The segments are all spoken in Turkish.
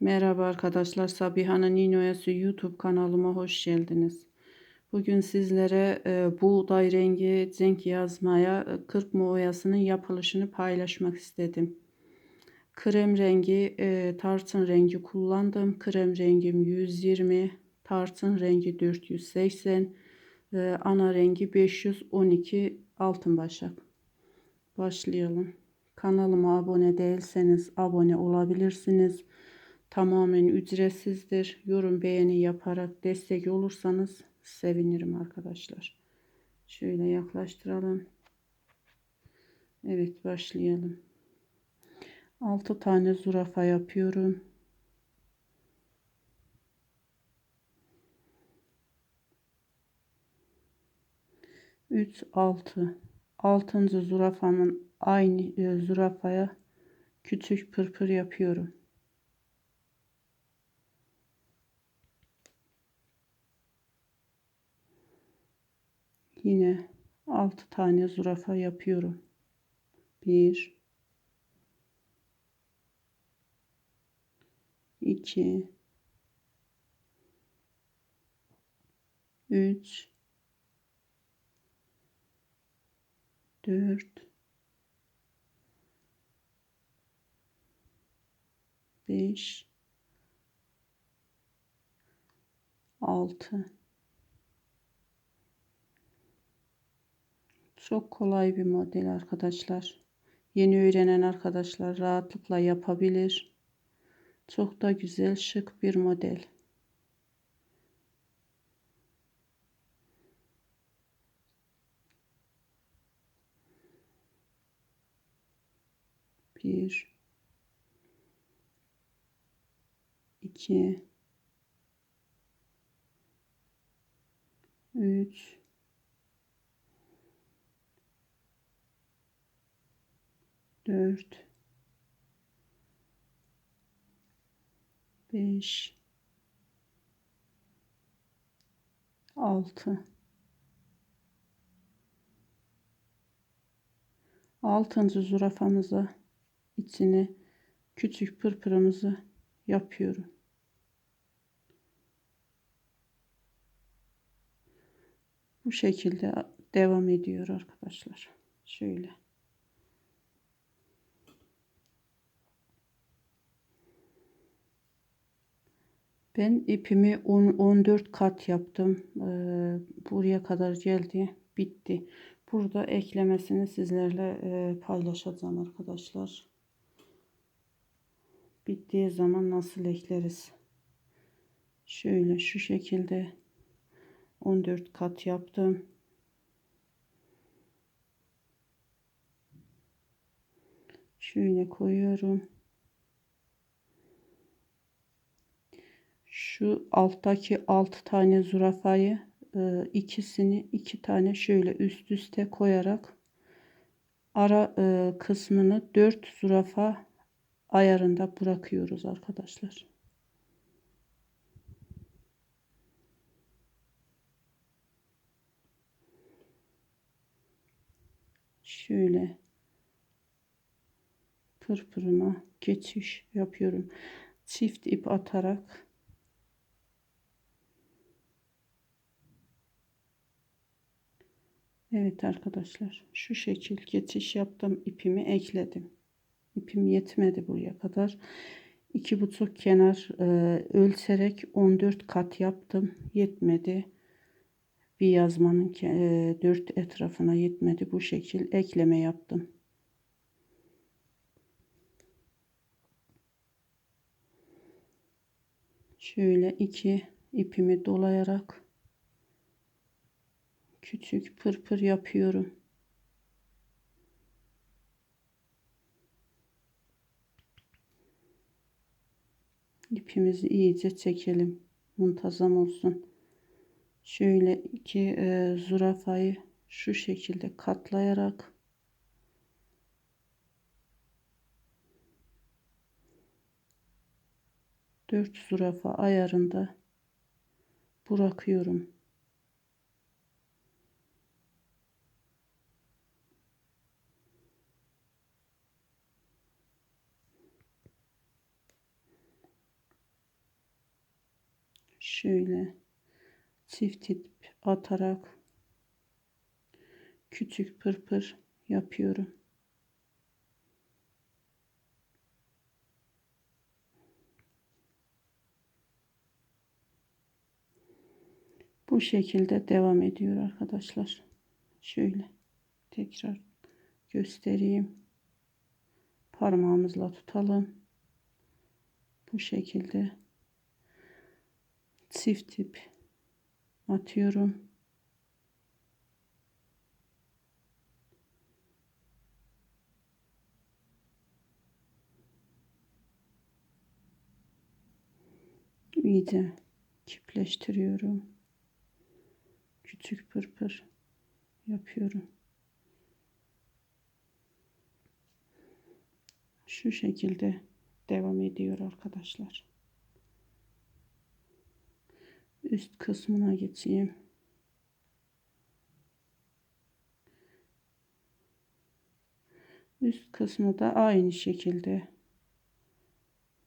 Merhaba arkadaşlar, Sabiha'nın Ninoyası YouTube kanalıma hoş geldiniz. Bugün sizlere e, buğday rengi zenk yazmaya e, kırpma oyasının yapılışını paylaşmak istedim. Krem rengi, e, tarçın rengi kullandım. Krem rengim 120, tarçın rengi 480, e, ana rengi 512 altın başak. Başlayalım. Kanalıma abone değilseniz abone olabilirsiniz. Tamamen ücretsizdir. Yorum beğeni yaparak destek olursanız sevinirim arkadaşlar. Şöyle yaklaştıralım. Evet başlayalım. 6 tane zürafa yapıyorum. Üç, altı. Altıncı zürafamın aynı e, zürafaya küçük pırpır yapıyorum. Yine 6 tane zürafa yapıyorum. 1 2 3 4 5 6 Çok kolay bir model arkadaşlar. Yeni öğrenen arkadaşlar rahatlıkla yapabilir. Çok da güzel şık bir model. Bir, iki, üç, 4 5 6 altıncı zürafamıza içine küçük pırpırımızı yapıyorum. Bu şekilde devam ediyor arkadaşlar. Şöyle. Ben ipimi 10, 14 kat yaptım. Ee, buraya kadar geldi. Bitti. Burada eklemesini sizlerle e, paylaşacağım arkadaşlar. Bittiği zaman nasıl ekleriz? Şöyle şu şekilde 14 kat yaptım. Şöyle koyuyorum. Şu alttaki 6 tane zürafayı e, ikisini iki tane şöyle üst üste koyarak ara e, kısmını 4 zürafa ayarında bırakıyoruz arkadaşlar. Şöyle pırpırına geçiş yapıyorum. Çift ip atarak Evet arkadaşlar şu şekil geçiş yaptım ipimi ekledim. İpim yetmedi buraya kadar. İki buçuk kenar e, ölçerek 14 kat yaptım. Yetmedi. Bir yazmanın e, dört etrafına yetmedi. Bu şekil ekleme yaptım. Şöyle iki ipimi dolayarak küçük pırpır yapıyorum. İpimizi iyice çekelim. Muntazam olsun. Şöyle iki e, zürafayı şu şekilde katlayarak dört zürafa ayarında bırakıyorum. Şöyle çift ip atarak küçük pırpır yapıyorum. Bu şekilde devam ediyor arkadaşlar. Şöyle tekrar göstereyim. Parmağımızla tutalım. Bu şekilde çift ip atıyorum. iyice çiftleştiriyorum. Küçük pırpır yapıyorum. Şu şekilde devam ediyor arkadaşlar. Üst kısmına geçeyim. Üst kısmı da aynı şekilde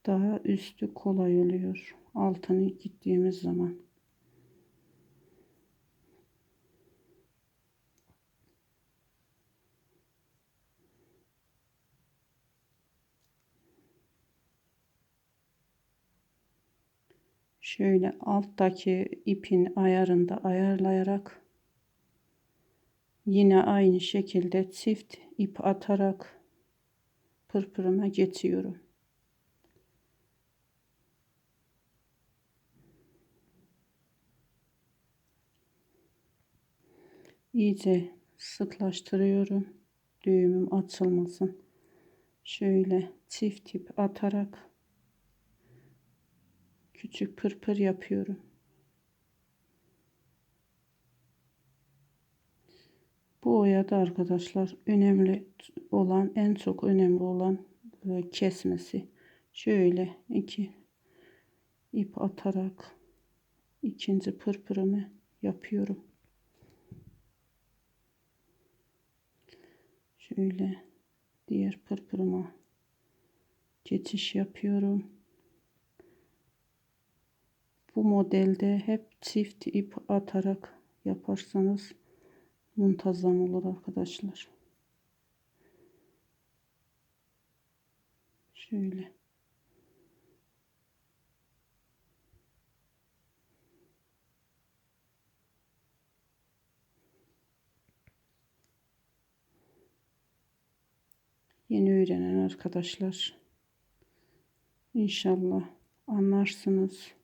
daha üstü kolay oluyor. Altını gittiğimiz zaman. Şöyle alttaki ipin ayarında ayarlayarak yine aynı şekilde çift ip atarak pırpırıma geçiyorum. iyice sıklaştırıyorum. Düğümüm açılmasın. Şöyle çift ip atarak küçük pırpır yapıyorum. Bu oyada arkadaşlar önemli olan en çok önemli olan e, kesmesi. Şöyle iki ip atarak ikinci pırpırımı yapıyorum. şöyle diğer pırpırıma geçiş yapıyorum. Bu modelde hep çift ip atarak yaparsanız muntazam olur arkadaşlar. Şöyle. Yeni öğrenen arkadaşlar. İnşallah anlarsınız.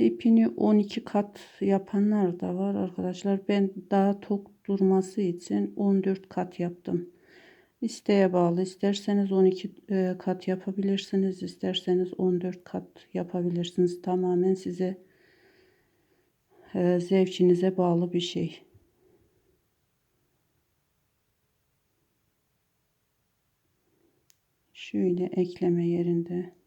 İpini 12 kat yapanlar da var arkadaşlar. Ben daha tok durması için 14 kat yaptım. İsteğe bağlı. İsterseniz 12 e, kat yapabilirsiniz. isterseniz 14 kat yapabilirsiniz. Tamamen size e, zevkinize bağlı bir şey. Şöyle ekleme yerinde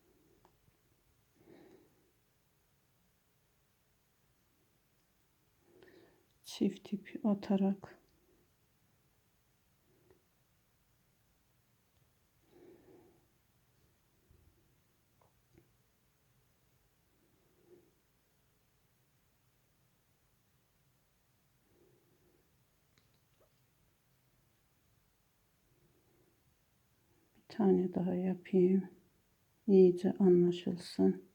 çift ip atarak tane daha yapayım. İyice anlaşılsın.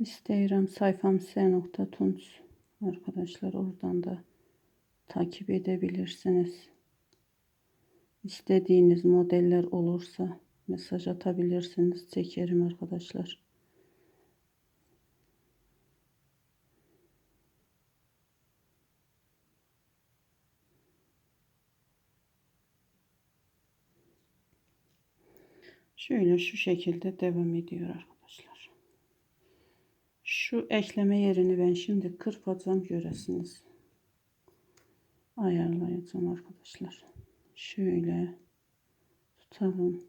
Instagram sayfam s.tunç arkadaşlar oradan da takip edebilirsiniz. İstediğiniz modeller olursa mesaj atabilirsiniz. Çekerim arkadaşlar. Şöyle şu şekilde devam ediyor arkadaşlar. Şu ekleme yerini ben şimdi kırpacağım göresiniz. Ayarlayacağım arkadaşlar. Şöyle tutalım.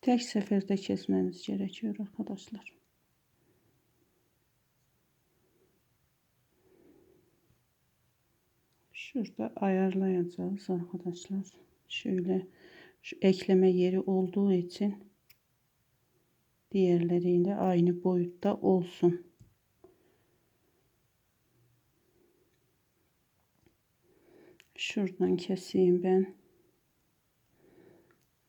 tek seferde kesmeniz gerekiyor arkadaşlar. Şurada ayarlayacağız arkadaşlar. Şöyle şu ekleme yeri olduğu için diğerleriyle aynı boyutta olsun. Şuradan keseyim ben.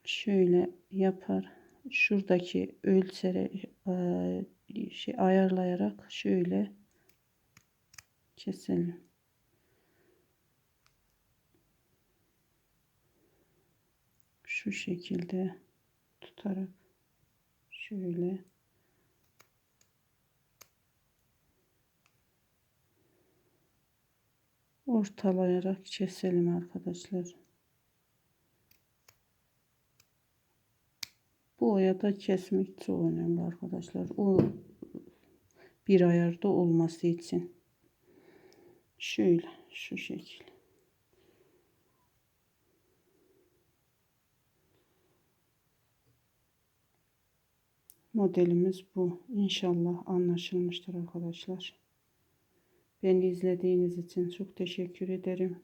Şöyle yapar. Şuradaki ölçerek e, şey ayarlayarak şöyle keselim. Şu şekilde tutarak şöyle ortalayarak keselim arkadaşlar. Bu oyada kesmek çok önemli arkadaşlar. O bir ayarda olması için. Şöyle şu şekil. Modelimiz bu. İnşallah anlaşılmıştır arkadaşlar. Beni izlediğiniz için çok teşekkür ederim.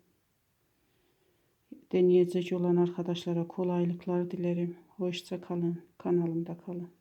Deneyecek olan arkadaşlara kolaylıklar dilerim. Hoşça kalın. Kanalımda kalın.